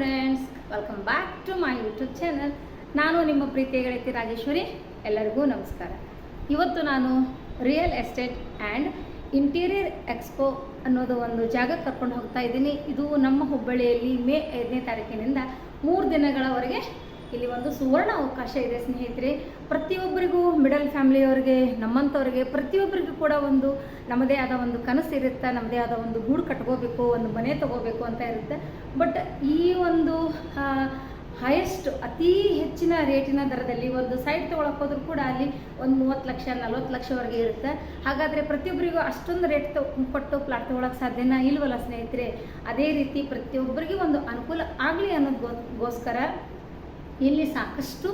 Friends welcome back to my YouTube channel ನಾನು ನಿಮ್ಮ ಪ್ರೀತಿಯ ಗೆಳತಿ ರಾಜೇಶ್ವರಿ, ಎಲ್ಲರಿಗೂ ನಮಸ್ಕಾರ. ಇವತ್ತು ನಾನು real estate and interior expo ಅನ್ನೋದು ಒಂದು ಜಾಗಕ್ಕೆ ಕರ್ಕೊಂಡು ಹೋಗ್ತಾ ಇದ್ದೀನಿ. ಇದು ನಮ್ಮ ಹುಬ್ಬಳ್ಳಿಯಲ್ಲಿ ಮೇ ಐದನೇ ತಾರೀಕಿನಿಂದ ಮೂರು ದಿನಗಳವರೆಗೆ ಇಲ್ಲಿ ಒಂದು ಸುವರ್ಣ ಅವಕಾಶ ಇದೆ, ಸ್ನೇಹಿತರೆ. ಪ್ರತಿಯೊಬ್ಬರಿಗೂ ಮಿಡಲ್ ಫ್ಯಾಮಿಲಿಯವ್ರಿಗೆ, ನಮ್ಮಂಥವ್ರಿಗೆ, ಪ್ರತಿಯೊಬ್ಬರಿಗೂ ಕೂಡ ಒಂದು ನಮ್ಮದೇ ಆದ ಒಂದು ಕನಸು ಇರುತ್ತೆ, ನಮ್ಮದೇ ಆದ ಒಂದು ಗೂಡು ಕಟ್ಕೋಬೇಕು, ಒಂದು ಮನೆ ತಗೋಬೇಕು ಅಂತ ಇರುತ್ತೆ. ಬಟ್ ಈ ಒಂದು ಹೈಯೆಸ್ಟ್ ಅತಿ ಹೆಚ್ಚಿನ ರೇಟಿನ ದರದಲ್ಲಿ ಒಂದು ಸೈಟ್ ತೊಗೊಳಕ್ಕೆ ಹೋದ್ರೂ ಕೂಡ ಅಲ್ಲಿ ಒಂದು ಮೂವತ್ತು ಲಕ್ಷ, ನಲ್ವತ್ತು ಲಕ್ಷವರೆಗೆ ಇರುತ್ತೆ. ಹಾಗಾದರೆ ಪ್ರತಿಯೊಬ್ಬರಿಗೂ ಅಷ್ಟೊಂದು ರೇಟ್ ಕೊಟ್ಟು ಪ್ಲಾಟ್ ತೊಗೊಳಕ್ಕೆ ಸಾಧ್ಯನಾ ಇಲ್ವಲ್ಲ, ಸ್ನೇಹಿತರೆ? ಅದೇ ರೀತಿ ಪ್ರತಿಯೊಬ್ಬರಿಗೂ ಒಂದು ಅನುಕೂಲ ಆಗಲಿ ಅನ್ನೋದಕ್ಕೋಸ್ಕರ ಇಲ್ಲಿ ಸಾಕಷ್ಟು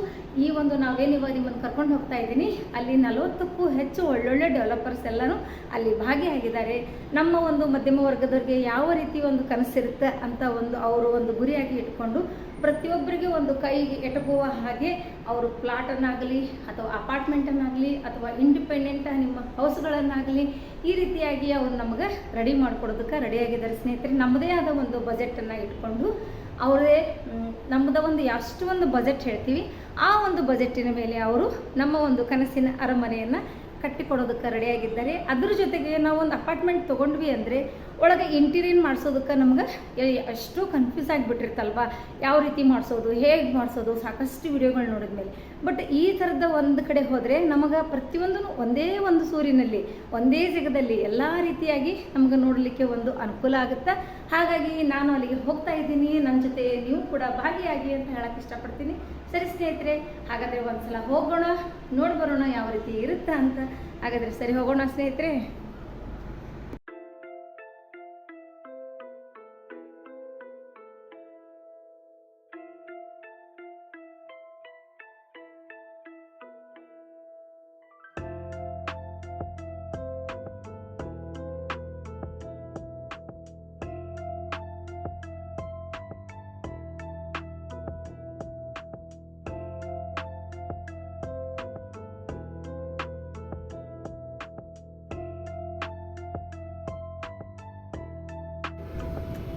ಈ ಒಂದು ನಾವೇನಿವಾಗ ನಿಮ್ಮನ್ನು ಕರ್ಕೊಂಡು ಹೋಗ್ತಾ ಇದ್ದೀನಿ, ಅಲ್ಲಿ ನಲವತ್ತಕ್ಕೂ ಹೆಚ್ಚು ಒಳ್ಳೊಳ್ಳೆ ಡೆವಲಪರ್ಸ್ ಎಲ್ಲನೂ ಅಲ್ಲಿ ಭಾಗಿಯಾಗಿದ್ದಾರೆ. ನಮ್ಮ ಒಂದು ಮಧ್ಯಮ ವರ್ಗದವ್ರಿಗೆ ಯಾವ ರೀತಿ ಒಂದು ಕನಸಿರುತ್ತೆ ಅಂತ ಒಂದು ಅವರು ಒಂದು ಗುರಿಯಾಗಿ ಇಟ್ಕೊಂಡು ಪ್ರತಿಯೊಬ್ಬರಿಗೆ ಒಂದು ಕೈಗೆ ಎಟಕುವ ಹಾಗೆ ಅವರು ಪ್ಲಾಟನ್ನಾಗಲಿ ಅಥವಾ ಅಪಾರ್ಟ್ಮೆಂಟನ್ನಾಗಲಿ ಅಥವಾ ಇಂಡಿಪೆಂಡೆಂಟ್ ನಿಮ್ಮ ಹೌಸ್ಗಳನ್ನಾಗಲಿ ಈ ರೀತಿಯಾಗಿ ಅವರು ನಮಗೆ ರೆಡಿ ಮಾಡಿಕೊಡೋದಕ್ಕೆ ರೆಡಿಯಾಗಿದ್ದಾರೆ ಸ್ನೇಹಿತರೆ. ನಮ್ಮದೇ ಆದ ಒಂದು ಬಜೆಟನ್ನು ಇಟ್ಕೊಂಡು ಅವರೇ ನಮ್ಮದ ಒಂದು ಎಷ್ಟು ಒಂದು ಬಜೆಟ್ ಹೇಳ್ತೀವಿ, ಆ ಒಂದು ಬಜೆಟಿನ ಮೇಲೆ ಅವರು ನಮ್ಮ ಒಂದು ಕನಸಿನ ಅರಮನೆಯನ್ನು ಕಟ್ಟಿಕೊಡೋದಕ್ಕೆ ರೆಡಿಯಾಗಿದ್ದಾರೆ ಅದ್ರ ಜೊತೆಗೆ ನಾವು ಒಂದು ಅಪಾರ್ಟ್ಮೆಂಟ್ ತೊಗೊಂಡ್ವಿ ಅಂದರೆ, ಒಳಗೆ ಇಂಟೀರಿಯರ್ ಮಾಡಿಸೋದಕ್ಕೆ ನಮ್ಗೆ ಅಷ್ಟು ಕನ್ಫ್ಯೂಸ್ ಆಗಿಬಿಟ್ಟಿರ್ತಲ್ವ. ಯಾವ ರೀತಿ ಮಾಡಿಸೋದು, ಹೇಗೆ ಮಾಡಿಸೋದು, ಸಾಕಷ್ಟು ವಿಡಿಯೋಗಳು ನೋಡಿದ್ಮೇಲೆ. ಬಟ್ ಈ ಥರದ ಒಂದು ಕಡೆ ಹೋದರೆ ನಮಗೆ ಪ್ರತಿಯೊಂದು ಒಂದೇ ಒಂದು ಸೂರಿನಲ್ಲಿ, ಒಂದೇ ಜಾಗದಲ್ಲಿ ಎಲ್ಲ ರೀತಿಯಾಗಿ ನಮಗೆ ನೋಡಲಿಕ್ಕೆ ಒಂದು ಅನುಕೂಲ ಆಗುತ್ತೆ? ಹಾಗಾಗಿ ನಾನು ಅಲ್ಲಿಗೆ ಹೋಗ್ತಾ ಇದ್ದೀನಿ. ನನ್ನ ಜೊತೆ ನೀವು ಕೂಡ ಭಾಗಿಯಾಗಿ ಅಂತ ಹೇಳಕ್ಕೆ ಇಷ್ಟಪಡ್ತೀನಿ. ಸರಿ ಸ್ನೇಹಿತರೆ, ಹಾಗಾದರೆ ಒಂದು ಸಲ ಹೋಗೋಣ. ನೋಡಿ ಬರೋಣ ಯಾವ ರೀತಿ ಇರುತ್ತೆ ಅಂತ. ಹಾಗಾದರೆ ಸರಿ ಹೋಗೋಣ ಸ್ನೇಹಿತರೆ.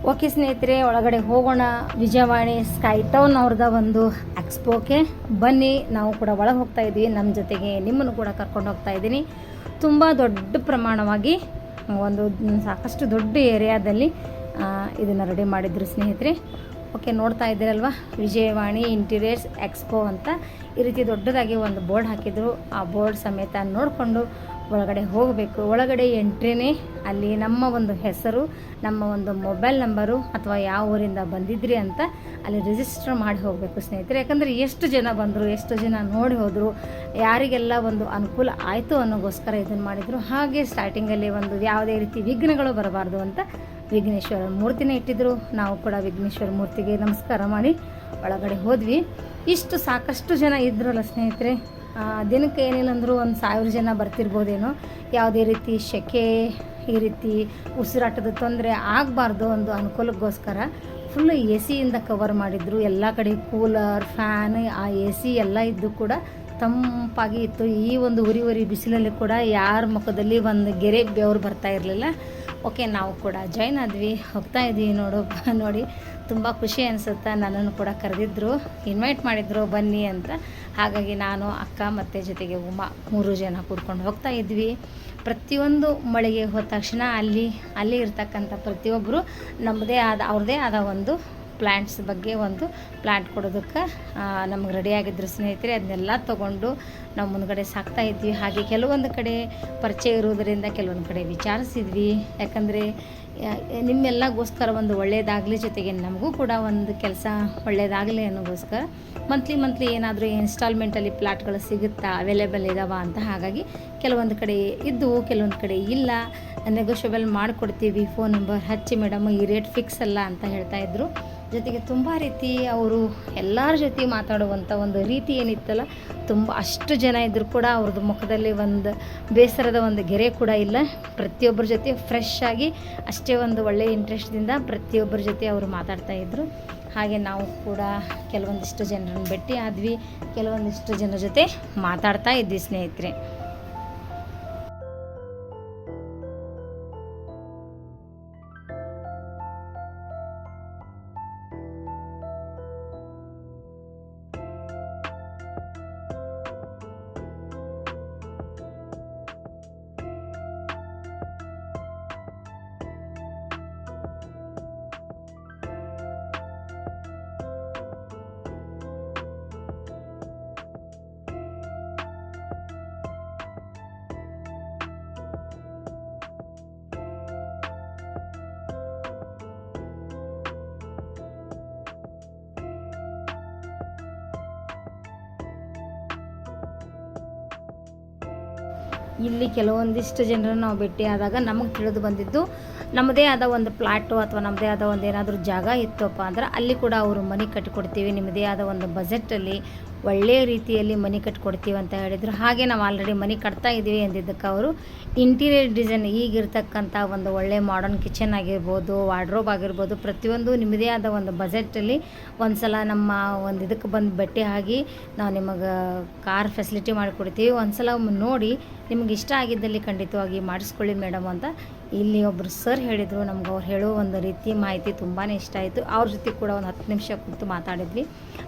ಓಕೆ ಸ್ನೇಹಿತರೆ, ಒಳಗಡೆ ಹೋಗೋಣ. ವಿಜಯವಾಣಿ ಸ್ಕೈ ಟೌನ್ ಅವ್ರದ ಒಂದು ಎಕ್ಸ್ಪೋಕ್ಕೆ ಬನ್ನಿ. ನಾವು ಕೂಡ ಒಳಗೆ ಹೋಗ್ತಾ ಇದ್ದೀವಿ ನಮ್ಮ ಜೊತೆಗೆ ನಿಮ್ಮನ್ನು ಕೂಡ ಕರ್ಕೊಂಡು ಹೋಗ್ತಾ ಇದ್ದೀನಿ ತುಂಬ ದೊಡ್ಡ ಪ್ರಮಾಣವಾಗಿ, ಒಂದು ಸಾಕಷ್ಟು ದೊಡ್ಡ ಏರಿಯಾದಲ್ಲಿ ಇದನ್ನು ರೆಡಿ ಮಾಡಿದ್ರು ಸ್ನೇಹಿತರೆ. ಓಕೆ, ನೋಡ್ತಾ ಇದ್ದೀರಲ್ವ? ವಿಜಯವಾಣಿ ಇಂಟೀರಿಯರ್ಸ್ ಎಕ್ಸ್ಪೋ ಅಂತ. ಈ ರೀತಿ ದೊಡ್ಡದಾಗಿ ಒಂದು ಬೋರ್ಡ್ ಹಾಕಿದ್ರು. ಆ ಬೋರ್ಡ್ ಸಮೇತ ನೋಡಿಕೊಂಡು ಒಳಗಡೆ ಹೋಗಬೇಕು. ಒಳಗಡೆ ಎಂಟ್ರಿನೇ ಅಲ್ಲಿ ನಮ್ಮ ಒಂದು ಹೆಸರು, ನಮ್ಮ ಒಂದು ಮೊಬೈಲ್ ನಂಬರು ಅಥವಾ ಯಾವ ಊರಿಂದ ಬಂದಿದ್ರಿ ಅಂತ ಅಲ್ಲಿ ರಿಜಿಸ್ಟರ್ ಮಾಡಿ ಹೋಗಬೇಕು ಸ್ನೇಹಿತರೆ. ಯಾಕಂದರೆ ಎಷ್ಟು ಜನ ಬಂದರು, ಎಷ್ಟು ಜನ ನೋಡಿ ಹೋದರು, ಯಾರಿಗೆಲ್ಲ ಒಂದು ಅನುಕೂಲ ಆಯಿತು ಅನ್ನೋಗೋಸ್ಕರ ಇದನ್ನು ಮಾಡಿದರು. ಹಾಗೆ ಸ್ಟಾರ್ಟಿಂಗಲ್ಲಿ ಒಂದು ಯಾವುದೇ ರೀತಿ ವಿಘ್ನಗಳು ಬರಬಾರ್ದು ಅಂತ ವಿಘ್ನೇಶ್ವರ ಮೂರ್ತಿನೇ ಇಟ್ಟಿದ್ರು. ನಾವು ಕೂಡ ವಿಘ್ನೇಶ್ವರ ಮೂರ್ತಿಗೆ ನಮಸ್ಕಾರ ಮಾಡಿ ಒಳಗಡೆ ಹೋದ್ವಿ. ಇಷ್ಟು ಸಾಕಷ್ಟು ಜನ ಇದ್ರಲ್ಲ ಸ್ನೇಹಿತರೆ. ದಿನಕ್ಕೆ ಏನಿಲ್ಲ ಅಂದರೂ ಒಂದು ಸಾವಿರ ಜನ ಬರ್ತಿರ್ಬೋದೇನೋ. ಯಾವುದೇ ರೀತಿ ಸೆಕೆ ಈ ರೀತಿ ಉಸಿರಾಟದ ತೊಂದರೆ ಆಗಬಾರ್ದು ಒಂದು ಅನುಕೂಲಕ್ಕೋಸ್ಕರ. ಫುಲ್ಲು ಎ ಸಿಯಿಂದ ಕವರ್ ಮಾಡಿದ್ರು. ಎಲ್ಲ ಕಡೆ ಕೂಲರ್ ಫ್ಯಾನ್ ಆ ಎ ಸಿ ಎಲ್ಲ ಇದ್ದು ಕೂಡ ತಂಪಾಗಿ ಇತ್ತು. ಈ ಒಂದು ಉರಿ ಉರಿ ಬಿಸಿಲಲ್ಲಿ ಕೂಡ ಯಾರ ಮುಖದಲ್ಲಿ ಒಂದು ಗೆರೆ ಬೆವರು ಬರ್ತಾ ಇರಲಿಲ್ಲ. ಓಕೆ, ನಾವು ಕೂಡ ಜಾಯ್ನ್ ಆದ್ವಿ. ಹೋಗ್ತಾ ಇದ್ದೀವಿ ನೋಡು. ನೋಡಿ. ತುಂಬ ಖುಷಿ ಅನಿಸುತ್ತೆ ನನ್ನನ್ನು ಕೂಡ ಕರೆದಿದ್ರು. ಇನ್ವೈಟ್ ಮಾಡಿದ್ರು, ಬನ್ನಿ ಅಂತ. ಹಾಗಾಗಿ ನಾನು, ಅಕ್ಕ ಮತ್ತು ಜೊತೆಗೆ ಉಮ್ಮ ಮೂರು ಜನ ಕೂತ್ಕೊಂಡು ಹೋಗ್ತಾ ಇದ್ವಿ. ಪ್ರತಿಯೊಂದು ಮಳಿಗೆ ಹೋದ ತಕ್ಷಣ ಅಲ್ಲಿ ಅಲ್ಲಿ ಇರ್ತಕ್ಕಂಥ ಪ್ರತಿಯೊಬ್ಬರು ನಮ್ಮದೇ ಆದ ಅವ್ರದ್ದೇ ಆದ ಒಂದು ಪ್ಲ್ಯಾಂಟ್ಸ್ ಬಗ್ಗೆ ಒಂದು ಪ್ಲ್ಯಾಂಟ್ ಕೊಡೋದಕ್ಕೆ ನಮ್ಗೆ ರೆಡಿಯಾಗಿದ್ದರು ಸ್ನೇಹಿತರೆ. ಅದನ್ನೆಲ್ಲ ತೊಗೊಂಡು ನಾವು ಮುಂದ್ಗಡೆ ಸಾಕ್ತಾ ಇದ್ವಿ. ಹಾಗೆ ಕೆಲವೊಂದು ಕಡೆ ಪರಿಚಯ ಇರೋದರಿಂದ ಕೆಲವೊಂದು ಕಡೆ ವಿಚಾರಿಸಿದ್ವಿ. ಯಾಕಂದರೆ ನಿಮ್ಮೆಲ್ಲಗೋಸ್ಕರ ಒಂದು ಒಳ್ಳೆಯದಾಗಲಿ ಜೊತೆಗೆ ನಮಗೂ ಕೂಡ ಒಂದು ಕೆಲಸ ಒಳ್ಳೆಯದಾಗಲಿ ಅನ್ನೋಗೋಸ್ಕರ ಮಂತ್ಲಿ ಮಂತ್ಲಿ ಏನಾದರೂ ಇನ್ಸ್ಟಾಲ್ಮೆಂಟಲ್ಲಿ ಪ್ಲಾಟ್ಗಳು ಸಿಗುತ್ತಾ ಅವೈಲೇಬಲ್ ಇದಾವ ಅಂತ ಹಾಗಾಗಿ ಕೆಲವೊಂದು ಕಡೆ ಇದ್ದು, ಕೆಲವೊಂದು ಕಡೆ ಇಲ್ಲ. ನೆಗೋಷಿಯಬಲ್ ಮಾಡಿಕೊಡ್ತೀವಿ. ಫೋನ್ ನಂಬರ್ ಹಚ್ಚಿ ಮೇಡಮ್ ಈ ರೇಟ್ ಫಿಕ್ಸ್ ಅಲ್ಲ ಅಂತ ಹೇಳ್ತಾ ಹೇಳ್ತಾಯಿದ್ರು ಜೊತೆಗೆ ತುಂಬ ರೀತಿ ಅವರು ಎಲ್ಲರ ಜೊತೆ ಮಾತಾಡುವಂಥ ಒಂದು ರೀತಿ ಏನಿತ್ತಲ್ಲ, ತುಂಬ ಅಷ್ಟು ಜನ ಇದ್ದರೂ ಕೂಡ ಅವ್ರದ್ದು ಮುಖದಲ್ಲಿ ಒಂದು ಬೇಸರದ ಒಂದು ಗೆರೆ ಕೂಡ ಇಲ್ಲ. ಪ್ರತಿಯೊಬ್ಬರ ಜೊತೆ ಫ್ರೆಶ್ ಆಗಿ ಅಷ್ಟೇ ಒಂದು ಒಳ್ಳೆಯ ಇಂಟ್ರೆಸ್ಟ್ದಿಂದ ಪ್ರತಿಯೊಬ್ಬರ ಜೊತೆ ಅವರು ಮಾತಾಡ್ತಾ ಇದ್ದರು ಹಾಗೆ ನಾವು ಕೂಡ ಕೆಲವೊಂದಿಷ್ಟು ಜನರನ್ನು ಭೇಟಿ ಆದ್ವಿ. ಕೆಲವೊಂದಿಷ್ಟು ಜನರ ಜೊತೆ ಮಾತಾಡ್ತಾ ಇದ್ವಿ ಸ್ನೇಹಿತರೆ. ಇಲ್ಲಿ ಕೆಲವೊಂದಿಷ್ಟು ಜನರನ್ನು ನಾವು ಭೇಟಿಯಾದಾಗ ನಮಗೆ ತಿಳಿದು ಬಂದಿದ್ದು, ನಮ್ಮದೇ ಆದ ಒಂದು ಪ್ಲಾಟು ಅಥವಾ ನಮ್ಮದೇ ಆದ ಒಂದು ಏನಾದರೂ ಜಾಗ ಇತ್ತಪ್ಪ ಅಂದ್ರೆ ಅಲ್ಲಿ ಕೂಡ ಅವರು ಮನೆ ಕಟ್ಟಿಕೊಡ್ತೀವಿ, ನಿಮ್ಮದೇ ಆದ ಒಂದು ಬಜೆಟಲ್ಲಿ ಒಳ್ಳೆಯ ರೀತಿಯಲ್ಲಿ ಮನೆ ಕಟ್ಕೊಡ್ತೀವಿ ಅಂತ ಹೇಳಿದರು. ಹಾಗೆ ನಾವು ಆಲ್ರೆಡಿ ಮನೆ ಕಟ್ತಾ ಇದ್ದೀವಿ ಅಂದಿದ್ದಕ್ಕೆ ಅವರು. ಇಂಟೀರಿಯರ್ ಡಿಸೈನ್ ಈಗಿರ್ತಕ್ಕಂಥ ಒಂದು ಒಳ್ಳೆ ಮಾಡರ್ನ್ ಕಿಚನ್ ಆಗಿರ್ಬೋದು ವಾರ್ಡ್ರೋಬ್ ಆಗಿರ್ಬೋದು, ಪ್ರತಿಯೊಂದು ನಿಮ್ಮದೇ ಆದ ಒಂದು ಬಜೆಟಲ್ಲಿ ಒಂದು ಸಲ ನಮ್ಮ ಒಂದು ಇದಕ್ಕೆ ಬಂದು ಬಟ್ಟೆ ಆಗಿ ನಾವು ನಿಮಗೆ ಕಾರ್ ಫೆಸಿಲಿಟಿ ಮಾಡಿಕೊಡ್ತೀವಿ. ಒಂದು ಸಲ ನೋಡಿ ನಿಮ್ಗೆ ಇಷ್ಟ ಆಗಿದ್ದಲ್ಲಿ ಖಂಡಿತವಾಗಿ ಮಾಡಿಸ್ಕೊಳ್ಳಿ ಮೇಡಮ್ ಅಂತ ಇಲ್ಲಿ ಒಬ್ಬರು ಸರ್ ಹೇಳಿದರು, ನಮ್ಗೆ ಅವ್ರು ಹೇಳೋ ಒಂದು ರೀತಿ ಮಾಹಿತಿ ತುಂಬಾ ಇಷ್ಟ ಆಯಿತು. ಅವ್ರ ಜೊತೆ ಕೂಡ ಒಂದು ಹತ್ತು ನಿಮಿಷ ಕೂತು ಮಾತಾಡಿದ್ವಿ.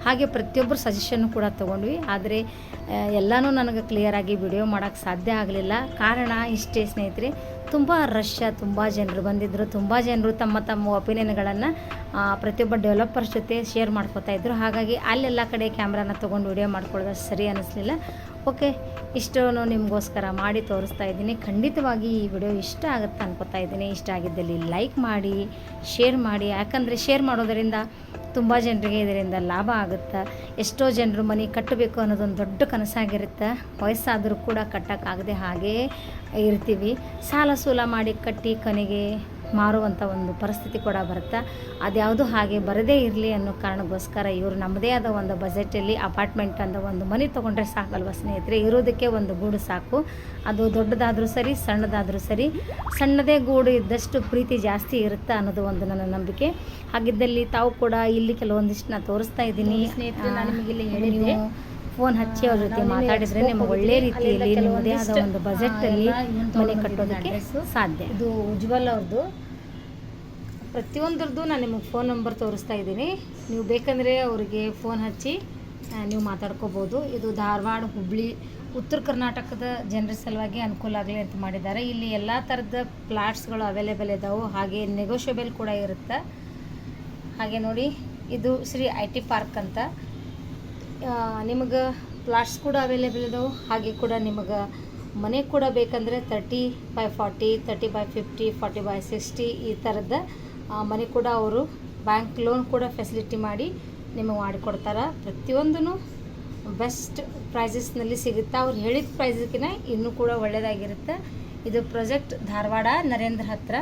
ಹಾಗೆ ಪ್ರತಿಯೊಬ್ಬರು ಸಜೆಷನ್ನು ಕೂಡ ತೊಗೊಂಡ್ವಿ. ಆದರೆ ಎಲ್ಲನೂ ನನಗೆ ಕ್ಲಿಯರಾಗಿ ವಿಡಿಯೋ ಮಾಡೋಕ್ಕೆ ಸಾಧ್ಯ ಆಗಲಿಲ್ಲ. ಕಾರಣ ಇಷ್ಟೇ ಸ್ನೇಹಿತರೆ ತುಂಬ ರಶ್ ತುಂಬ ಜನರು ಬಂದಿದ್ದರು ತುಂಬ ಜನರು ತಮ್ಮ ತಮ್ಮ ಒಪಿನಿಯನ್ಗಳನ್ನು ಪ್ರತಿಯೊಬ್ಬ ಡೆವಲಪರ್ ಜೊತೆ ಶೇರ್ ಮಾಡ್ಕೋತಾ ಇದ್ದರು ಹಾಗಾಗಿ ಅಲ್ಲೆಲ್ಲ ಕಡೆ ಕ್ಯಾಮ್ರಾನ ತೊಗೊಂಡು ವಿಡಿಯೋ ಮಾಡ್ಕೊಳ್ಳೋದು ಸರಿ ಅನ್ನಿಸ್ಲಿಲ್ಲ ಓಕೆ ಇಷ್ಟನ್ನು ನಿಮಗೋಸ್ಕರ ಮಾಡಿ ತೋರಿಸ್ತಾ ಇದ್ದೀನಿ. ಖಂಡಿತವಾಗಿ ಈ ವಿಡಿಯೋ ಇಷ್ಟ ಆಗುತ್ತೆ ಅನ್ಕೋತಾ ಇದ್ದೀನಿ. ಇಷ್ಟ ಆಗಿದ್ದಲ್ಲಿ ಲೈಕ್ ಮಾಡಿ ಶೇರ್ ಮಾಡಿ. ಯಾಕಂದರೆ ಶೇರ್ ಮಾಡೋದರಿಂದ ತುಂಬ ಜನರಿಗೆ ಇದರಿಂದ ಲಾಭ ಆಗುತ್ತೆ? ಎಷ್ಟೋ ಜನರು ಮನೆ ಕಟ್ಟಬೇಕು ಅನ್ನೋದೊಂದು ದೊಡ್ಡ ಕನಸಾಗಿರುತ್ತೆ. ವಯಸ್ಸಾದರೂ ಕೂಡ ಕಟ್ಟೋಕ್ಕಾಗದೆ ಹಾಗೇ ಇರ್ತೀವಿ. ಸಾಲ ಸೂಲ ಮಾಡಿ ಕಟ್ಟಿ ಕೊನೆಗೆ ಮಾರುವಂಥ ಒಂದು ಪರಿಸ್ಥಿತಿ ಕೂಡ ಬರುತ್ತೆ. ಅದ್ಯಾವುದು ಹಾಗೆ ಬರದೇ ಇರಲಿ ಅನ್ನೋ ಕಾರಣಕ್ಕೋಸ್ಕರ ಇವರು ನಮ್ಮದೇ ಆದ ಒಂದು ಬಜೆಟಲ್ಲಿ ಅಪಾರ್ಟ್ಮೆಂಟ್ ಅಂತ ಒಂದು ಮನೆ ತೊಗೊಂಡ್ರೆ ಸಾಕಲ್ವ ಸ್ನೇಹಿತರೆ? ಇರೋದಕ್ಕೆ ಒಂದು ಗೂಡು ಸಾಕು. ಅದು ದೊಡ್ಡದಾದರೂ ಸರಿ ಸಣ್ಣದಾದರೂ ಸರಿ ಸಣ್ಣದೇ ಗೂಡು ಇದ್ದಷ್ಟು ಪ್ರೀತಿ ಜಾಸ್ತಿ ಇರುತ್ತೆ ಅನ್ನೋದು ಒಂದು ನನ್ನ ನಂಬಿಕೆ. ಹಾಗಿದ್ದಲ್ಲಿ ತಾವು ಕೂಡ ಇಲ್ಲಿ ಕೆಲವೊಂದಿಷ್ಟು ನಾನು ತೋರಿಸ್ತಾ ಇದ್ದೀನಿ. ಸ್ನೇಹಿತರೆ ನಾನು ನಿಮಗೆ ಇಲ್ಲಿ ಹೇಳಿದ್ದೆ. ಫೋನ್ ಹಚ್ಚಿ ಅವ್ರ ಜೊತೆ ಮಾತಾಡಿದ್ರೆ ನಿಮಗೆ ಒಳ್ಳೆ ರೀತಿಯಲ್ಲಿ ನಿಮ್ಮದೇ ಆದ ಒಂದು ಬಜೆಟಲ್ಲಿ ಮನೆ ಕಟ್ಟೋದಕ್ಕೆ ಸಾಧ್ಯ. ಇದು ಉಜ್ವಲ್ ಅವ್ರದ್ದು ಪ್ರತಿಯೊಂದ್ರದ್ದು ನಾನು ನಿಮಗೆ ಫೋನ್ ನಂಬರ್ ತೋರಿಸ್ತಾ ಇದ್ದೀನಿ. ನೀವು ಬೇಕಂದ್ರೆ ಅವರಿಗೆ ಫೋನ್ ಹಚ್ಚಿ ನೀವು ಮಾತಾಡ್ಕೋಬೋದು. ಇದು ಧಾರವಾಡ ಹುಬ್ಳಿ ಉತ್ತರ ಕರ್ನಾಟಕದ ಜನರ ಸಲುವಾಗಿ ಅನುಕೂಲ ಆಗಲಿ ಅಂತ ಮಾಡಿದ್ದಾರೆ. ಇಲ್ಲಿ ಎಲ್ಲ ಥರದ ಪ್ಲಾಟ್ಸ್ಗಳು ಅವೈಲೇಬಲ್ ಇದ್ದಾವೆ ಹಾಗೆ ನೆಗೋಷಿಯಬಲ್ ಕೂಡ ಇರುತ್ತೆ? ಹಾಗೆ ನೋಡಿ ಇದು ಶ್ರೀ ಐ ಟಿ ಪಾರ್ಕ್ ಅಂತ. ನಿಮಗೆ ಪ್ಲಾಟ್ಸ್ ಕೂಡ ಅವೈಲೇಬಲ್ ಇದಾವೆ. ಹಾಗೆ ಕೂಡ ನಿಮಗೆ ಮನೆ ಕೂಡ ಬೇಕಂದರೆ thirty by forty thirty by fifty forty by sixty ಈ ಥರದ ಮನೆ ಕೂಡ ಅವರು ಬ್ಯಾಂಕ್ ಲೋನ್ ಕೂಡ ಫೆಸಿಲಿಟಿ ಮಾಡಿ ನಿಮಗೆ ಮಾಡಿಕೊಡ್ತಾರೆ. ಪ್ರತಿಯೊಂದೂ ಬೆಸ್ಟ್ ಪ್ರೈಸಸ್ನಲ್ಲಿ ಸಿಗುತ್ತೆ ಅವ್ರು ಹೇಳಿದ ಪ್ರೈಸಕ್ಕಿಂತ ಇನ್ನೂ ಕೂಡ ಒಳ್ಳೆಯದಾಗಿರುತ್ತೆ ಇದು ಪ್ರಾಜೆಕ್ಟ್ ಧಾರವಾಡ, ನರೇಂದ್ರ ಹತ್ರ,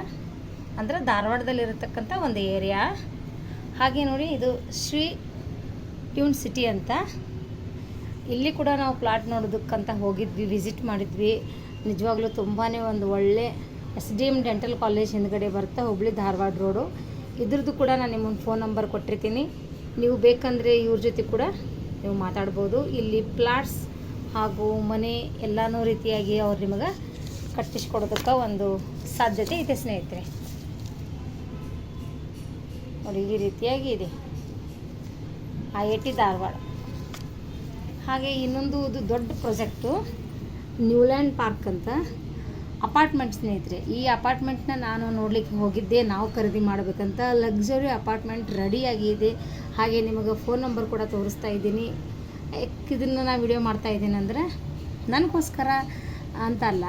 ಅಂದರೆ ಧಾರವಾಡದಲ್ಲಿರತಕ್ಕಂಥ ಒಂದು ಏರಿಯಾ ಹಾಗೆ ನೋಡಿ, ಇದು ಶ್ರೀ ಟ್ಯೂನ್ ಸಿಟಿ ಅಂತ. ಇಲ್ಲಿ ಕೂಡ ನಾವು ಪ್ಲಾಟ್ ನೋಡೋದಕ್ಕಂತ ಹೋಗಿದ್ವಿ ವಿಸಿಟ್ ಮಾಡಿದ್ವಿ. ನಿಜವಾಗ್ಲೂ ತುಂಬಾ ಒಂದು ಒಳ್ಳೆ S D M dental college ಹಿಂದ್ಗಡೆ ಬರ್ತಾ ಹುಬ್ಳಿ ಧಾರವಾಡ ರೋಡು ಇದ್ರದ್ದು ಕೂಡ ನಾನು ನಿಮ್ಮೊಂದು ಫೋನ್ ನಂಬರ್ ಕೊಟ್ಟಿರ್ತೀನಿ. ನೀವು ಬೇಕಂದರೆ ಇವ್ರ ಜೊತೆ ಕೂಡ ನೀವು ಮಾತಾಡ್ಬೋದು. ಇಲ್ಲಿ ಪ್ಲಾಟ್ಸ್ ಹಾಗೂ ಮನೆ ಎಲ್ಲನೂ ರೀತಿಯಾಗಿ ಅವ್ರು ನಿಮಗೆ ಕಟ್ಟಿಸ್ಕೊಡೋದಕ್ಕೆ ಒಂದು ಸಾಧ್ಯತೆ ಇದೆ ಸ್ನೇಹಿತರೆ. ನೋಡಿ, ಈ ರೀತಿಯಾಗಿ ಇದೆ. I I T Dharwad. ಹಾಗೆ ಇನ್ನೊಂದು ಇದು ದೊಡ್ಡ ಪ್ರಾಜೆಕ್ಟು ನ್ಯೂಲ್ಯಾಂಡ್ ಪಾರ್ಕ್ ಅಂತ. ಅಪಾರ್ಟ್ಮೆಂಟ್ ಸ್ನೇಹಿತರೆ, ಈ ಅಪಾರ್ಟ್ಮೆಂಟ್ನ ನಾನು ನೋಡಲಿಕ್ಕೆ ಹೋಗಿದ್ದೆ, ನಾವು ಖರೀದಿ ಮಾಡಬೇಕಂತ. ಲಕ್ಸುರಿ ಅಪಾರ್ಟ್ಮೆಂಟ್ ರೆಡಿಯಾಗಿದೆ ಹಾಗೆ ನಿಮಗೆ ಫೋನ್ ನಂಬರ್ ಕೂಡ ತೋರಿಸ್ತಾ ಇದ್ದೀನಿ. ಇದನ್ನು ನಾನು ವಿಡಿಯೋ ಮಾಡ್ತಾ ಇದ್ದೀನಿ ಅಂದರೆ, ನನಗೋಸ್ಕರ ಅಂತಲ್ಲ.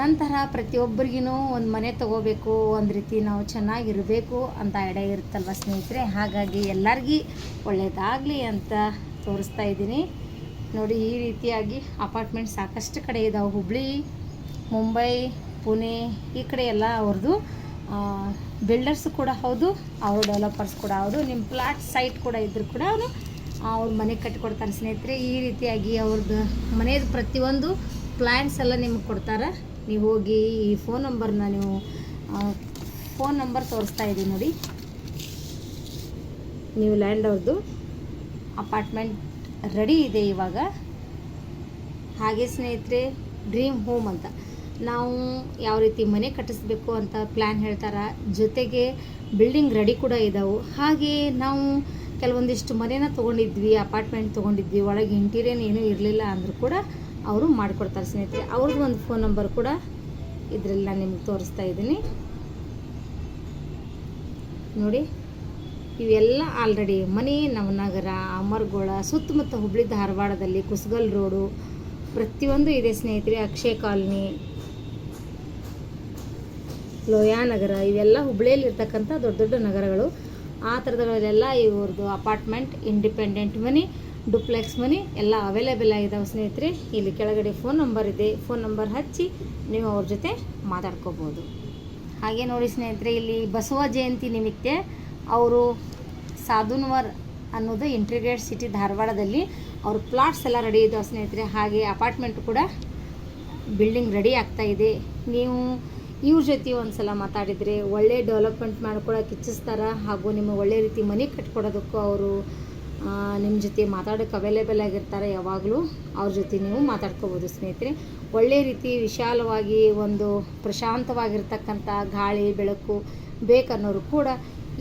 ನಂತರ ಪ್ರತಿಯೊಬ್ಬರಿಗೂ ಒಂದು ಮನೆ ತಗೋಬೇಕು, ಒಂದು ರೀತಿ ನಾವು ಚೆನ್ನಾಗಿರಬೇಕು ಅಂತ ಎಡೆ ಇರುತ್ತಲ್ವ ಸ್ನೇಹಿತರೆ? ಹಾಗಾಗಿ ಎಲ್ಲರಿಗೂ ಒಳ್ಳೆಯದಾಗಲಿ ಅಂತ ತೋರಿಸ್ತಾ ಇದ್ದೀನಿ. ನೋಡಿ, ಈ ರೀತಿಯಾಗಿ ಅಪಾರ್ಟ್ಮೆಂಟ್ ಸಾಕಷ್ಟು ಕಡೆ ಇದಾವೆ. ಹುಬ್ಳಿ, ಮುಂಬೈ, ಪುಣೆ, ಈ ಕಡೆ ಎಲ್ಲ ಅವ್ರದ್ದು ಬಿಲ್ಡರ್ಸ್ ಕೂಡ ಹೌದು, ಅವರು ಡೆವಲಪರ್ಸ್ ಕೂಡ ಹೌದು ನಿಮ್ಮ ಪ್ಲಾಟ್ ಸೈಟ್ ಕೂಡ ಇದ್ದರೂ ಕೂಡ ಅವರು ಅವ್ರ ಮನೆ ಕಟ್ಟಿಕೊಡ್ತಾರೆ ಸ್ನೇಹಿತರೆ. ಈ ರೀತಿಯಾಗಿ ಅವ್ರದ್ದು ಮನೆಯದು ಪ್ರತಿಯೊಂದು ಪ್ಲ್ಯಾನ್ಸ್ ಎಲ್ಲ ನಿಮ್ಗೆ ಕೊಡ್ತಾರೆ? ನೀವು ಹೋಗಿ ಈ ಫೋನ್ ನಂಬರ್ನ ನೀವು ಫೋನ್ ನಂಬರ್ ತೋರಿಸ್ತಾ ಇದ್ದೀವಿ ನೋಡಿ. ನೀವು ಲ್ಯಾಂಡ್ ಅವ್ರದ್ದು ಅಪಾರ್ಟ್ಮೆಂಟ್ ರೆಡಿ ಇದೆ ಇವಾಗ. ಹಾಗೆ ಸ್ನೇಹಿತರೆ ಡ್ರೀಮ್ ಹೋಮ್ ಅಂತ. ನಾವು ಯಾವ ರೀತಿ ಮನೆ ಕಟ್ಟಿಸ್ಬೇಕು ಅಂತ ಪ್ಲ್ಯಾನ್ ಹೇಳ್ತಾರೆ, ಜೊತೆಗೆ ಬಿಲ್ಡಿಂಗ್ ರೆಡಿ ಕೂಡ ಇದ್ದಾವೆ ಹಾಗೆ ನಾವು ಕೆಲವೊಂದಿಷ್ಟು ಮನೇನ ತೊಗೊಂಡಿದ್ವಿ ಅಪಾರ್ಟ್ಮೆಂಟ್ ತೊಗೊಂಡಿದ್ವಿ, ಒಳಗೆ ಇಂಟೀರಿಯರ್ ಏನೂ ಇರಲಿಲ್ಲ ಅಂದರೂ ಕೂಡ ಅವರು ಮಾಡಿಕೊಡ್ತಾರೆ ಸ್ನೇಹಿತರೆ. ಅವ್ರದ್ದು ಒಂದು ಫೋನ್ ನಂಬರ್ ಕೂಡ ಇದರಲ್ಲಿ ನಾನು ನಿಮ್ಗೆ ತೋರಿಸ್ತಾ ಇದ್ದೀನಿ. ನೋಡಿ, ಇವೆಲ್ಲ ಆಲ್ರೆಡಿ ಮನೆ ನವನಗರ, ಅಮರ್ಗೋಳ, ಸುತ್ತಮುತ್ತ ಹುಬ್ಳಿ ಧಾರವಾಡದಲ್ಲಿ ಕುಸ್ಗಲ್ ರೋಡು ಪ್ರತಿಯೊಂದು ಇದೆ ಸ್ನೇಹಿತರೆ. ಅಕ್ಷಯ ಕಾಲನಿ, ಲೋಯಾನಗರ, ಇವೆಲ್ಲ ಹುಬ್ಳಿಯಲ್ಲಿ ಇರ್ತಕ್ಕಂಥ ದೊಡ್ಡ ದೊಡ್ಡ ನಗರಗಳು. ಆ ಥರದಲ್ಲೆಲ್ಲ ಇವ್ರದ್ದು ಅಪಾರ್ಟ್ಮೆಂಟ್ ಇಂಡಿಪೆಂಡೆಂಟ್ ಮನೆ. ಡುಪ್ಲೆಕ್ಸ್ ಮನಿ, ಎಲ್ಲ ಅವೈಲೇಬಲ್ ಆಗಿದ್ದಾವೆ ಸ್ನೇಹಿತರೆ. ಇಲ್ಲಿ ಕೆಳಗಡೆ ಫೋನ್ ನಂಬರ್ ಇದೆ. ಫೋನ್ ನಂಬರ್ ಹಚ್ಚಿ ನೀವು ಅವ್ರ ಜೊತೆ ಮಾತಾಡ್ಕೋಬೋದು. ಹಾಗೆ ನೋಡಿ ಸ್ನೇಹಿತರೆ, ಇಲ್ಲಿ ಬಸವ ಜಯಂತಿ ನಿಮಿತ್ತ ಅವರು ಸಾಧುನ್ವರ್ ಅನ್ನೋದು ಇಂಟ್ರಿಗ್ರೇಟ್ ಸಿಟಿ ಧಾರವಾಡದಲ್ಲಿ ಅವ್ರ ಪ್ಲಾಟ್ಸ್ ಎಲ್ಲ ರೆಡಿ ಇದ್ದಾವೆ ಸ್ನೇಹಿತರೆ. ಹಾಗೆ ಅಪಾರ್ಟ್ಮೆಂಟ್ ಕೂಡ ಬಿಲ್ಡಿಂಗ್ ರೆಡಿ ಆಗ್ತಾ ಇದೆ. ನೀವು ಇವ್ರ ಜೊತೆ ಒಂದು ಸಲ ಮಾತಾಡಿದರೆ ಒಳ್ಳೆ ಡೆವಲಪ್ಮೆಂಟ್ ಮಾಡ್ಕೊಳಕ್ಕೆ ಇಚ್ಛಿಸ್ತಾರೆ? ಹಾಗೂ ನಿಮಗೆ ಒಳ್ಳೆ ರೀತಿ ಮನೆ ಕಟ್ಕೊಡೋದಕ್ಕೂ ಅವರು ನಿಮ್ಮ ಜೊತೆ ಮಾತಾಡೋಕೆ ಅವೈಲೇಬಲ್ ಆಗಿರ್ತಾರೆ ಯಾವಾಗಲೂ. ಅವ್ರ ಜೊತೆ ನೀವು ಮಾತಾಡ್ಕೋಬೋದು ಸ್ನೇಹಿತರೆ. ಒಳ್ಳೆ ರೀತಿ ವಿಶಾಲವಾಗಿ ಒಂದು ಪ್ರಶಾಂತವಾಗಿರ್ತಕ್ಕಂಥ ಗಾಳಿ, ಬೆಳಕು ಬೇಕನ್ನೋರು ಕೂಡ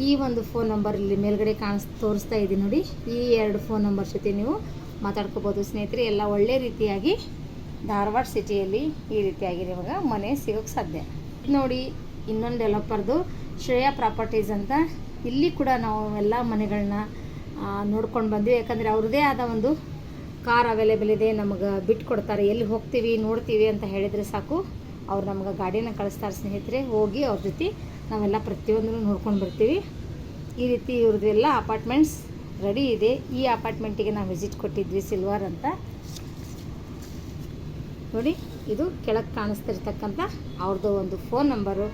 ಈ ಒಂದು ಫೋನ್ ನಂಬರ್ ಇಲ್ಲಿ ಮೇಲ್ಗಡೆ ಕಾಣಿಸ್, ತೋರಿಸ್ತಾ ಇದ್ದೀನಿ ನೋಡಿ. ಈ ಎರಡು ಫೋನ್ ನಂಬರ್ ಜೊತೆ ನೀವು ಮಾತಾಡ್ಕೋಬೋದು ಸ್ನೇಹಿತರೆ. ಎಲ್ಲ ಒಳ್ಳೆ ರೀತಿಯಾಗಿ ಧಾರವಾಡ ಸಿಟಿಯಲ್ಲಿ ಈ ರೀತಿಯಾಗಿ ನಿಮಗೆ ಮನೆ ಸಿಗೋಕ್ಕೆ ಸಾಧ್ಯ. ನೋಡಿ, ಇನ್ನೊಂದು ಡೆವಲಪರ್ದು ಶ್ರೇಯಾ ಪ್ರಾಪರ್ಟೀಸ್ ಅಂತ. ಇಲ್ಲಿ ಕೂಡ ನಾವು ಎಲ್ಲ ಮನೆಗಳನ್ನ ನೋಡ್ಕೊಂಡು ಬಂದ್ವಿ. ಯಾಕಂದರೆ ಅವ್ರದ್ದೇ ಆದ ಒಂದು ಕಾರ್ ಅವೈಲೇಬಲ್ ಇದೆ. ನಮಗೆ ಬಿಟ್ಟು ಕೊಡ್ತಾರೆ. ಎಲ್ಲಿ ಹೋಗ್ತೀವಿ, ನೋಡ್ತೀವಿ ಅಂತ ಹೇಳಿದರೆ ಸಾಕು. ಅವ್ರು ನಮ್ಗೆ ಗಾಡಿನ ಕಳಿಸ್ತಾರೆ ಸ್ನೇಹಿತರೆ, ಹೋಗಿ ಅವ್ರ ಜೊತೆ ನಾವೆಲ್ಲ ಪ್ರತಿಯೊಂದನ್ನು ನೋಡ್ಕೊಂಡು ಬರ್ತೀವಿ. ಈ ರೀತಿ ಇವ್ರದ್ದೆಲ್ಲ ಅಪಾರ್ಟ್ಮೆಂಟ್ಸ್ ರೆಡಿ ಇದೆ. ಈ ಅಪಾರ್ಟ್ಮೆಂಟಿಗೆ ನಾವು ವಿಸಿಟ್ ಕೊಟ್ಟಿದ್ವಿ ಸಿಲ್ವರ್ ಅಂತ. ನೋಡಿ, ಇದು ಕೆಳಗೆ ಕಾಣಿಸ್ತಿರ್ತಕ್ಕಂಥ ಅವ್ರದ್ದು ಒಂದು ಫೋನ್ ನಂಬರು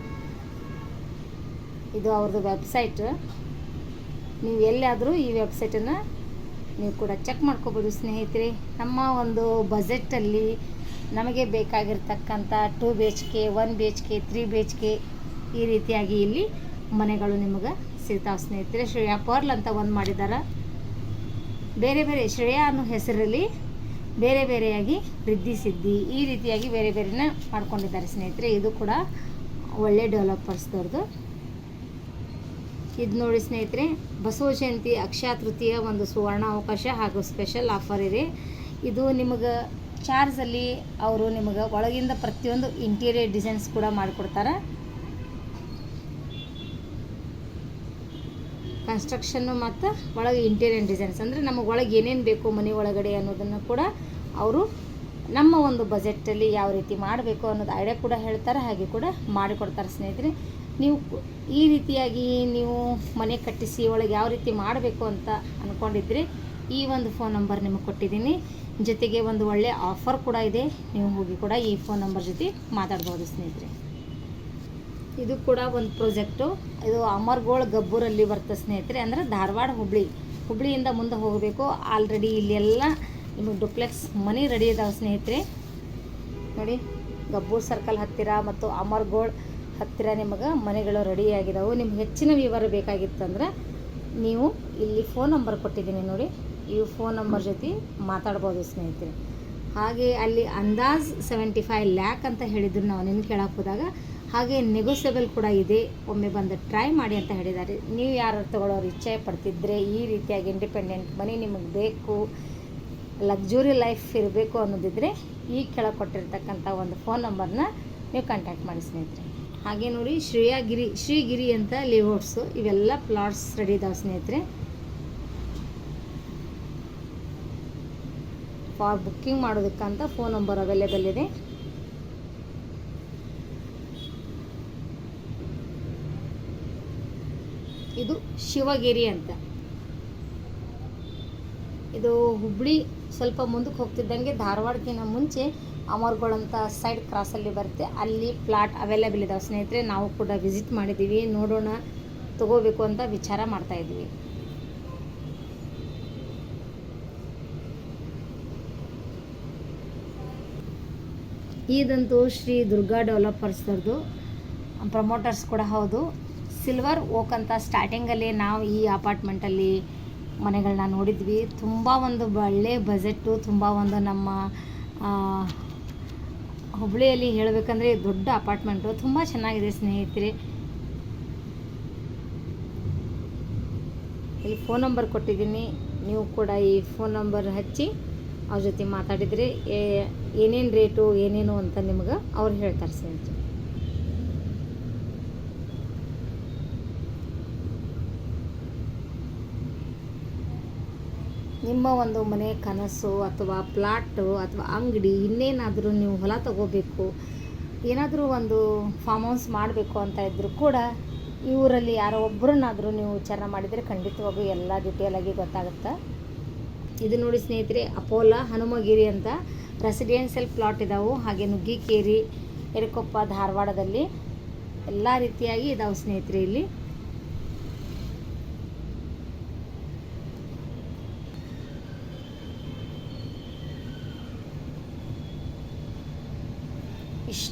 ಇದು ಅವ್ರದ್ದು ವೆಬ್ಸೈಟ್ ನೀವು ಎಲ್ಲಾದರೂ ಈ ವೆಬ್ಸೈಟನ್ನು ನೀವು ಕೂಡ ಚೆಕ್ ಮಾಡ್ಕೋಬೋದು ಸ್ನೇಹಿತರೆ. ನಮ್ಮ ಒಂದು ಬಜೆಟಲ್ಲಿ ನಮಗೆ ಬೇಕಾಗಿರ್ತಕ್ಕಂಥ two B H K one B H K three B H K ಈ ರೀತಿಯಾಗಿ ಇಲ್ಲಿ ಮನೆಗಳು ನಿಮಗೆ ಸಿಗ್ತಾವೆ ಸ್ನೇಹಿತರೆ. ಶ್ರೇಯಾ ಪರ್ಲ್ ಅಂತ ಒಂದು ಮಾಡಿದ್ದಾರೆ ಬೇರೆ ಬೇರೆ ಶ್ರೇಯಾ ಅನ್ನೋ ಹೆಸರಲ್ಲಿ ಬೇರೆ ಬೇರೆಯಾಗಿ ವೃದ್ಧಿ ಸಿದ್ಧಿ ಈ ರೀತಿಯಾಗಿ ಬೇರೆ ಬೇರೆನ ಮಾಡ್ಕೊಂಡಿದ್ದಾರೆ ಸ್ನೇಹಿತರೆ. ಇದು ಕೂಡ ಒಳ್ಳೆ ಡೆವಲಪರ್ಸ್ದವ್ರದ್ದು ಇದು ನೋಡಿ ಸ್ನೇಹಿತರೆ, ಬಸವ ಜಯಂತಿ ಅಕ್ಷಯ ತೃತೀಯ ಒಂದು ಸುವರ್ಣ ಅವಕಾಶ ಹಾಗೂ ಸ್ಪೆಷಲ್ ಆಫರ್ ಇದೆ. ಇದು ನಿಮಗೆ ಚಾರ್ಜಲ್ಲಿ ಅವರು ನಿಮಗೆ ಒಳಗಿಂದ ಪ್ರತಿಯೊಂದು ಇಂಟೀರಿಯರ್ ಡಿಸೈನ್ಸ್ ಕೂಡ ಮಾಡಿಕೊಡ್ತಾರೆ. ಕನ್ಸ್ಟ್ರಕ್ಷನ್ನು ಮತ್ತು ಒಳಗೆ ಇಂಟೀರಿಯರ್ ಡಿಸೈನ್ಸ್ ಅಂದರೆ ನಮಗೆ ಒಳಗೆ ಏನೇನು ಬೇಕು ಮನೆ ಒಳಗಡೆ ಅನ್ನೋದನ್ನು ಕೂಡ ಅವರು ನಮ್ಮ ಒಂದು ಬಜೆಟಲ್ಲಿ ಯಾವ ರೀತಿ ಮಾಡಬೇಕು ಅನ್ನೋದು ಐಡಿಯಾ ಕೂಡ ಹೇಳ್ತಾರೆ, ಹಾಗೆ ಕೂಡ ಮಾಡಿಕೊಡ್ತಾರೆ ಸ್ನೇಹಿತರೆ. ನೀವು ಈ ರೀತಿಯಾಗಿ ನೀವು ಮನೆ ಕಟ್ಟಿಸಿ, ಒಳಗೆ ಯಾವ ರೀತಿ ಮಾಡಬೇಕು ಅಂತ ಅಂದ್ಕೊಂಡಿದ್ರೆ ಈ ಒಂದು ಫೋನ್ ನಂಬರ್ ನಿಮಗೆ ಕೊಟ್ಟಿದ್ದೀನಿ. ಜೊತೆಗೆ ಒಂದು ಒಳ್ಳೆ ಆಫರ್ ಕೂಡ ಇದೆ. ನೀವು ಹೋಗಿ ಕೂಡ ಈ ಫೋನ್ ನಂಬರ್ ಜೊತೆ ಮಾತಾಡ್ಬೋದು ಸ್ನೇಹಿತರೆ. ಇದು ಕೂಡ ಒಂದು ಪ್ರಾಜೆಕ್ಟು ಇದು ಅಮರ್ಗೋಳ್ ಗಬ್ಬೂರಲ್ಲಿ ಬರ್ತದೆ ಸ್ನೇಹಿತರೆ. ಅಂದರೆ ಧಾರವಾಡ ಹುಬ್ಳಿ. ಹುಬ್ಳಿಯಿಂದ ಮುಂದೆ ಹೋಗಬೇಕು. ಆಲ್ರೆಡಿ ಇಲ್ಲೆಲ್ಲ ನಿಮಗೆ ಡುಪ್ಲೆಕ್ಸ್ ಮನೆ ರೆಡಿ ಇದಾವೆ ಸ್ನೇಹಿತರೆ. ನೋಡಿ, ಗಬ್ಬೂರ್ ಸರ್ಕಲ್ ಹತ್ತಿರ ಮತ್ತು ಅಮರ್ಗೋಳ್ ಹತ್ತಿರ ನಿಮಗೆ ಮನೆಗಳು ರೆಡಿ ಆಗಿದಾವೆ. ನಿಮ್ಗೆ ಹೆಚ್ಚಿನ ವಿವರ ಬೇಕಾಗಿತ್ತಂದ್ರೆ ನೀವು ಇಲ್ಲಿ ಫೋನ್ ನಂಬರ್ ಕೊಟ್ಟಿದ್ದೀನಿ ನೋಡಿ. ಈ ಫೋನ್ ನಂಬರ್ ಜೊತೆ ಮಾತಾಡ್ಬೋದು ಸ್ನೇಹಿತರೆ. ಹಾಗೆ ಅಲ್ಲಿ ಅಂದಾಜ್ ಸೆವೆಂಟಿ ಫೈವ್ ಲ್ಯಾಕ್ ಅಂತ ಹೇಳಿದ್ರು ನಾವು ನಿನ್ನ ಕೇಳಕ್ಕೆ ಹೋದಾಗ. ಹಾಗೆ ನೆಗೋಸಿಯಬಲ್ ಕೂಡ ಇದೆ. ಒಮ್ಮೆ ಬಂದು ಟ್ರೈ ಮಾಡಿ ಅಂತ ಹೇಳಿದ್ದಾರೆ. ನೀವು ಯಾರು ತಗೊಳ್ಳೋರು ಇಚ್ಛೆ ಪಡ್ತಿದ್ರೆ ಈ ರೀತಿಯಾಗಿ ಇಂಡಿಪೆಂಡೆಂಟ್ ಮನಿ ನಿಮಗೆ ಬೇಕು. ಲಕ್ಸುರಿ ಲೈಫ್ ಇರಬೇಕು ಅನ್ನೋದಿದ್ರೆ ಈ ಕೆಳಗೆ ಕೊಟ್ಟಿರ್ತಕ್ಕಂಥ ಒಂದು ಫೋನ್ ನಂಬರ್ನ ನೀವು ಕಾಂಟ್ಯಾಕ್ಟ್ ಮಾಡಿ ಸ್ನೇಹಿತರೆ. ಹಾಗೆ ನೋಡಿ ಶ್ರೇಯಾಗಿರಿ ಶ್ರೀಗಿರಿ ಅಂತ ಲೇಔಟ್ಸು, ಇವೆಲ್ಲ ಪ್ಲಾಟ್ಸ್ ರೆಡಿ ಇದಾವೆ ಸ್ನೇಹಿತರೆ. ಫಾರ್ ಬುಕ್ಕಿಂಗ್ ಮಾಡೋದಕ್ಕಂತ ಫೋನ್ ನಂಬರ್ ಅವೈಲೇಬಲ್ ಇದೆ. ಇದು ಶಿವಗಿರಿ ಅಂತ. ಇದು ಹುಬ್ಳಿ ಸ್ವಲ್ಪ ಮುಂದಕ್ಕೆ ಹೋಗ್ತಿದ್ದಂಗೆ ಧಾರವಾಡಕ್ಕಿಂತ ಮುಂಚೆ ಅಮರ್ಗೋಳ್ ಅಂತ ಸೈಡ್ ಕ್ರಾಸಲ್ಲಿ ಬರುತ್ತೆ. ಅಲ್ಲಿ ಪ್ಲಾಟ್ ಅವೈಲೇಬಲ್ ಇದಾವೆ. ಸ್ನೇಹಿತರೆ, ನಾವು ಕೂಡ ವಿಸಿಟ್ ಮಾಡಿದ್ದೀವಿ. ನೋಡೋಣ, ತಗೋಬೇಕು ಅಂತ ವಿಚಾರ ಮಾಡ್ತಾ ಇದೀವಿ ಇದಂತೂ ಶ್ರೀ ದುರ್ಗಾ ಡೆವಲಪರ್ಸ್ದವ್ರದ್ದು ಪ್ರಮೋಟರ್ಸ್ ಕೂಡ ಹೌದು. ಸಿಲ್ವರ್ ಓಕ್ ಅಂತ ಸ್ಟಾರ್ಟಿಂಗಲ್ಲಿ ನಾವು ಈ ಅಪಾರ್ಟ್ಮೆಂಟಲ್ಲಿ ಮನೆಗಳನ್ನ ನೋಡಿದ್ವಿ. ತುಂಬ ಒಂದು ಒಳ್ಳೆ ಬಜೆಟ್ಟು ತುಂಬ ಒಂದು ನಮ್ಮ ಆ, ಹುಬ್ಳಿಯಲ್ಲಿ ಹೇಳಬೇಕಂದ್ರೆ ದೊಡ್ಡ ಅಪಾರ್ಟ್ಮೆಂಟು. ತುಂಬ ಚೆನ್ನಾಗಿದೆ ಸ್ನೇಹಿತರೆ. ಇಲ್ಲಿ ಫೋನ್ ನಂಬರ್ ಕೊಟ್ಟಿದ್ದೀನಿ. ನೀವು ಕೂಡ ಈ ಫೋನ್ ನಂಬರ್ ಹಚ್ಚಿ ಅವ್ರ ಜೊತೆ ಮಾತಾಡಿದರೆ ಏನೇನು ರೇಟು ಏನೇನು ಅಂತ ನಿಮ್ಗೆ ಅವ್ರು ಹೇಳ್ತಾರೆ ಸ್ನೇಹಿತರೆ. ನಿಮ್ಮ ಒಂದು ಮನೆ, ಕನಸು ಅಥವಾ ಪ್ಲಾಟು ಅಥವಾ ಅಂಗಡಿ ಇನ್ನೇನಾದರೂ ನೀವು ಹೊಲ ತಗೋಬೇಕು, ಏನಾದರೂ ಒಂದು ಫಾರ್ಮ್ ಹೌಸ್ ಮಾಡಬೇಕು ಅಂತ ಇದ್ದರೂ ಕೂಡ ಈ ಊರಲ್ಲಿ ಯಾರೋ ಒಬ್ಬರನ್ನಾದರೂ ನೀವು ವಿಚಾರ ಮಾಡಿದರೆ ಖಂಡಿತವಾಗೂ ಎಲ್ಲ ಡೀಟೇಲಾಗಿ ಗೊತ್ತಾಗುತ್ತೆ? ಇದು ನೋಡಿ ಸ್ನೇಹಿತರೆ, ಅಪೋಲಾ, ಹನುಮಗಿರಿ ಅಂತ ರೆಸಿಡೆನ್ಷಿಯಲ್ ಪ್ಲಾಟ್ ಇದಾವೆ. ಹಾಗೆ ನುಗ್ಗಿಕೇರಿ, ಎರಕೊಪ್ಪ ಧಾರವಾಡದಲ್ಲಿ ಎಲ್ಲ ರೀತಿಯಾಗಿ ಇದಾವೆ ಸ್ನೇಹಿತರೆ ಇಲ್ಲಿ.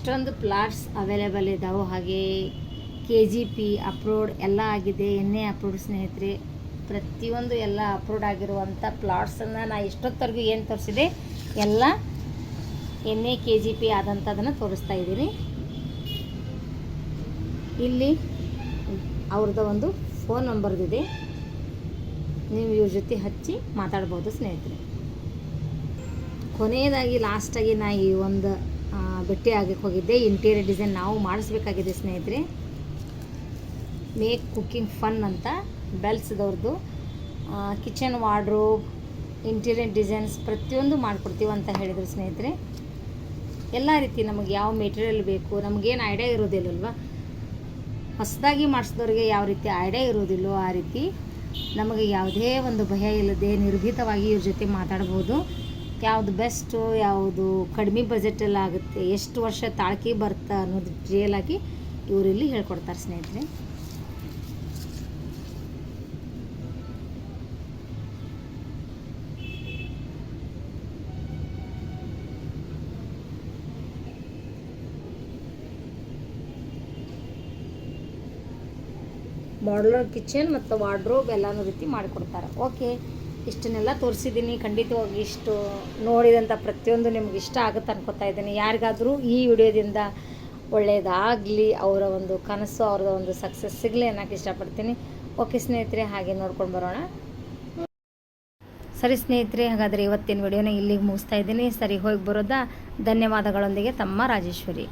ಇಷ್ಟೊಂದು ಪ್ಲಾಟ್ಸ್ ಅವೈಲೇಬಲ್ ಇದ್ದಾವೆ ಹಾಗೆ ಕೆ ಜಿ ಪಿ ಅಪ್ರೂವ್ಡ್ ಎಲ್ಲ ಆಗಿದೆ ಎನ್ನೇ ಅಪ್ರೂವ್ಡ್ ಸ್ನೇಹಿತರೆ. ಪ್ರತಿಯೊಂದು ಎಲ್ಲ ಅಪ್ರೂವ್ಡ್ ಆಗಿರುವಂಥ ಪ್ಲಾಟ್ಸನ್ನು ನಾ ಎಷ್ಟೊತ್ತರೆಗೂ ಏನು ತೋರಿಸಿದೆ? ಎಲ್ಲ ಎಣ್ಣೆ ಕೆ ಜಿ ಪಿ ಆದಂಥದನ್ನು ತೋರಿಸ್ತಾ ಇದ್ದೀನಿ. ಇಲ್ಲಿ ಅವ್ರದ್ದು ಒಂದು ಫೋನ್ ನಂಬರ್ದಿದೆ ನೀವು ಇವ್ರ ಜೊತೆ ಹಚ್ಚಿ ಮಾತಾಡ್ಬೋದು ಸ್ನೇಹಿತರೆ. ಕೊನೆಯದಾಗಿ ಲಾಸ್ಟಾಗಿ ನಾ ಈ ಒಂದು ಭೇಟಿ ಆಗಕ್ಕೆ ಹೋಗಿದ್ದೆ. ಇಂಟೀರಿಯರ್ ಡಿಸೈನ್ ನಾವು ಮಾಡಿಸ್ಬೇಕಾಗಿದೆ ಸ್ನೇಹಿತರೆ. ಮೇಕ್ ಕುಕ್ಕಿಂಗ್ ಫನ್ ಅಂತ ಬೆಲ್ಸ್ದವ್ರದ್ದು ಕಿಚನ್ ವಾರ್ಡ್ರೋಬ್ ಇಂಟೀರಿಯರ್ ಡಿಸೈನ್ಸ್ ಪ್ರತಿಯೊಂದು ಮಾಡಿಕೊಡ್ತೀವಿ ಅಂತ ಹೇಳಿದರು ಸ್ನೇಹಿತರೆ. ಎಲ್ಲ ರೀತಿ ನಮಗೆ ಯಾವ ಮೆಟೀರಿಯಲ್ ಬೇಕು ನಮಗೇನು ಐಡಿಯಾ ಇರೋದಿಲ್ಲಲ್ವ? ಹೊಸದಾಗಿ ಮಾಡಿಸಿದವ್ರಿಗೆ ಯಾವ ರೀತಿ ಐಡಿಯಾ ಇರೋದಿಲ್ಲೋ ಆ ರೀತಿ ನಮಗೆ ಯಾವುದೇ ಒಂದು ಭಯ ಇಲ್ಲದೆ ನಿರ್ಭೀತವಾಗಿ ಇವ್ರ ಜೊತೆ ಮಾತಾಡ್ಬೋದು. ಯಾವುದು ಬೆಸ್ಟು ಯಾವುದು ಕಡಿಮೆ ಬಜೆಟಲ್ಲಿ ಆಗುತ್ತೆ, ಎಷ್ಟು ವರ್ಷ ತಾಳ್ಕಿ ಬರ್ತಾ ಅನ್ನೋದು ರಿಯಲ್ ಆಗಿ ಇವರಿಲ್ಲಿ ಹೇಳ್ಕೊಡ್ತಾರೆ ಸ್ನೇಹಿತರೆ. ಮಾಡ್ಲರ್ ಕಿಚನ್ ಮತ್ತು ವಾರ್ಡ್ರೋಬ್ ಎಲ್ಲನೂ ರೀತಿ ಮಾಡಿಕೊಡ್ತಾರೆ. ಓಕೆ ಇಷ್ಟನ್ನೆಲ್ಲ ತೋರಿಸಿದ್ದೀನಿ. ಖಂಡಿತವಾಗಿ ಇಷ್ಟು ನೋಡಿದಂಥ ಪ್ರತಿಯೊಂದು ನಿಮ್ಗೆ ಇಷ್ಟ ಆಗುತ್ತೆ ಅನ್ಕೋತಾ ಇದ್ದೀನಿ. ಯಾರಿಗಾದರೂ ಈ ವಿಡಿಯೋದಿಂದ ಒಳ್ಳೆಯದಾಗಲಿ ಅವರ ಒಂದು ಕನಸು, ಅವ್ರದ ಒಂದು ಸಕ್ಸಸ್ ಸಿಗಲಿ ಅನ್ನೋಕ್ಕೆ ಇಷ್ಟಪಡ್ತೀನಿ. ಓಕೆ ಸ್ನೇಹಿತರೆ, ಹಾಗೆ ನೋಡ್ಕೊಂಡು ಬರೋಣ. ಸರಿ ಸ್ನೇಹಿತರೆ, ಹಾಗಾದರೆ ಇವತ್ತಿನ ವಿಡಿಯೋನ ಇಲ್ಲಿಗೆ ಮುಗಿಸ್ತಾ ಇದ್ದೀನಿ. ಸರಿ ಹೋಗಿ ಬರೋದಾ? ಧನ್ಯವಾದಗಳೊಂದಿಗೆ ತಮ್ಮ ರಾಜೇಶ್ವರಿ.